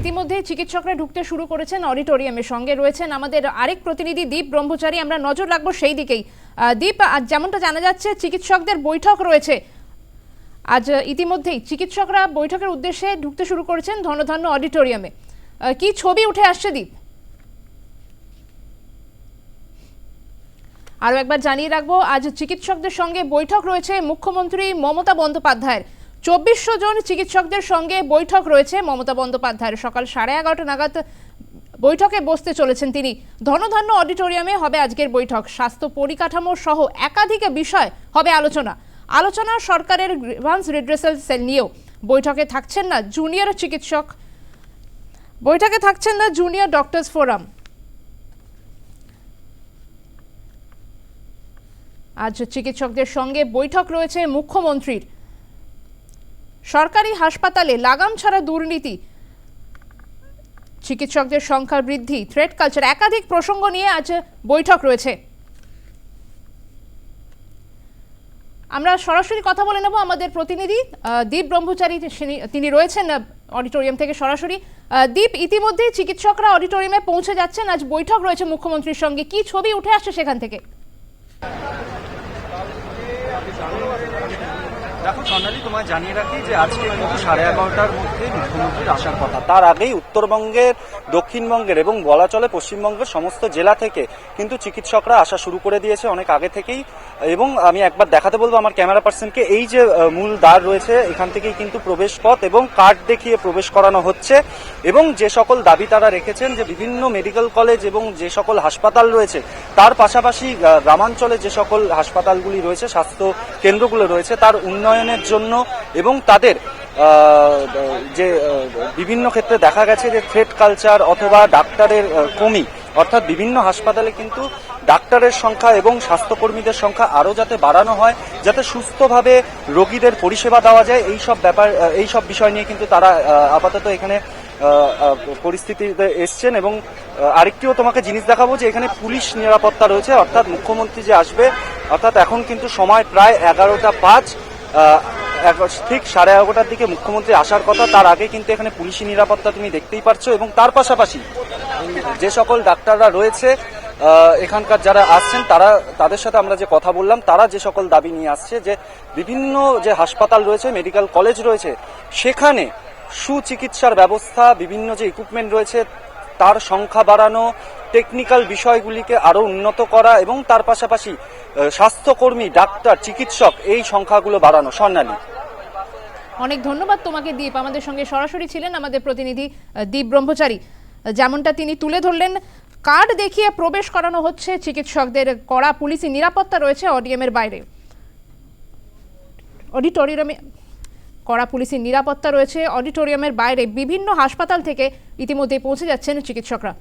ইতিমধ্যে চিকিৎসকরা ঢুকতে শুরু করেছেন, অডিটোরিয়ামের সঙ্গে রয়েছেন আমাদের আরেক প্রতিনিধি দীপ ব্রহ্মচারী। আমরা নজর রাখব সেই দিকেই। দীপ, আজ যেমনটা জানা যাচ্ছে, চিকিৎসকদের বৈঠক রয়েছে। আজ ইতিমধ্যেই চিকিৎসকরা বৈঠকের উদ্দেশ্যে ঢুকতে শুরু করেছেন ধনধান্য অডিটোরিয়ামে। কি ছবি উঠে আসছে, দীপ? আরও একবার জানিয়ে রাখব, আজ চিকিৎসকদের সঙ্গে বৈঠক রয়েছে মুখ্যমন্ত্রী মমতা বন্দ্যোপাধ্যায়ের। চব্বিশশো জন চিকিৎসকদের সঙ্গে বৈঠক রয়েছে। মমতা বন্দ্যোপাধ্যায়ের সকাল সাড়ে এগারোটা নাগাদ বৈঠকে বসতে চলেছেন তিনি। ধনধান্য অডিটোরিয়ামে হবে আজকের বৈঠক। স্বাস্থ্য পরিকাঠামো সহ একাধিক বিষয় হবে আলোচনা। আলোচনা সরকারের গ্রিভান্স রিড্রেসাল সেল নিয়েও। বৈঠকে থাকছেন না জুনিয়র চিকিৎসক। বৈঠকে থাকছেন না জুনিয়র ডক্টরস ফোরাম। আজ চিকিৎসকদের সঙ্গে বৈঠক রয়েছে মুখ্যমন্ত্রীর। সরকারি হাসপাতালে লাগাম ছাড়া দুর্নীতি। চিকিৎসকদের সংখ্যা বৃদ্ধি থ্রেড কালচার একাধিক প্রসঙ্গ নিয়ে আজ বৈঠক রয়েছে। আমরা সরাসরি কথা বলে নেব আমাদের প্রতিনিধি দীপ ব্রহ্মচারী, তিনি- রয়েছেন অডিটোরিয়াম থেকে সরাসরি। দীপ, ইতিমধ্যেই চিকিৎসকরা অডিটোরিয়ামে পৌঁছে যাচ্ছেন। আজ বৈঠক রয়েছে মুখ্যমন্ত্রীর সঙ্গে। কি ছবি উঠে আসছে সেখান থেকে? দেখো স্বর্ণালী তোমায় জানিয়ে রাখি যে আজকে কিন্তু সাড়ে এগারোটার মধ্যে মুখ্যমন্ত্রীর আসার কথা। তার আগেই উত্তরবঙ্গের, দক্ষিণবঙ্গের এবং বলা চলে পশ্চিমবঙ্গের সমস্ত জেলা থেকে কিন্তু চিকিৎসকরা আসা শুরু করে দিয়েছে অনেক আগে থেকেই। এবং আমি একবার দেখাতে বলব আমার ক্যামেরা পার্সনকে, এই যে মূল দ্বার রয়েছে, এখান থেকেই কিন্তু প্রবেশ পথ এবং কার্ড দেখিয়ে প্রবেশ করানো হচ্ছে। এবং যে সকল দাবি তারা রেখেছেন যে বিভিন্ন মেডিকেল কলেজ এবং যে সকল হাসপাতাল রয়েছে, তার পাশাপাশি গ্রামাঞ্চলে যে সকল হাসপাতালগুলি রয়েছে, স্বাস্থ্য কেন্দ্রগুলো রয়েছে, তার উন্নয়নের জন্য এবং তাদের যে বিভিন্ন ক্ষেত্রে দেখা গেছে যে থ্রেড কালচার অথবা ডাক্তারের কমি, অর্থাৎ বিভিন্ন হাসপাতালে কিন্তু ডাক্তারের সংখ্যা এবং স্বাস্থ্যকর্মীদের সংখ্যা আরও যাতে বাড়ানো হয়, যাতে সুস্থভাবে রোগীদের পরিষেবা দেওয়া যায়, এই সব ব্যাপার এই সব বিষয় নিয়ে কিন্তু তারা আপাতত এখানে পরিস্থিতিতে এসছেন এবং আরেকটিও তোমাকে জিনিস দেখাবো যে এখানে পুলিশ নিরাপত্তা রয়েছে, অর্থাৎ মুখ্যমন্ত্রী যে আসবে, অর্থাৎ এখন কিন্তু সময় প্রায় এগারোটা পাঁচ। ঠিক সাড়ে এগারোটার দিকে মুখ্যমন্ত্রী আসার কথা, তার আগে কিন্তু এখানে পুলিশি নিরাপত্তা তুমি দেখতেই পারছ এবং তার পাশাপাশি যে সকল ডাক্তাররা রয়েছে এখানকার যারা আসছেন, তারা, তাদের সাথে আমরা যে কথা বললাম, তারা যে সকল দাবি নিয়ে আসছে যে বিভিন্ন যে হাসপাতাল রয়েছে, মেডিকেল কলেজ রয়েছে, সেখানে সুচিকিৎসার ব্যবস্থা, বিভিন্ন যে ইকুইপমেন্ট রয়েছে তার সংখ্যা বাড়ানো টেকনিক্যাল বিষয়গুলিকে আরও উন্নত করা এবং তার পাশাপাশি স্বাস্থ্যকর্মী, ডাক্তার, চিকিৎসক এই সংখ্যাগুলো বাড়ানো। স্বর্ণালী। অনেক ধন্যবাদ তোমাকে, দীপ। আমাদের সঙ্গে সরাসরি ছিলেন আমাদের প্রতিনিধি দীপ ব্রহ্মচারী। যেমনটা তিনি তুলে ধরলেন, কার্ড দেখিয়ে প্রবেশ করানো হচ্ছে চিকিৎসকদের, কড়া পুলিশি নিরাপত্তা রয়েছে অডিএমের বাইরে। অডিটোরিয়ামে কড়া পুলিশের নিরাপত্তা রয়েছে অডিটোরিয়ামের বাইরে বিভিন্ন হাসপাতাল থেকে ইতিমধ্যে পৌঁছে যাচ্ছেন চিকিৎসকরা।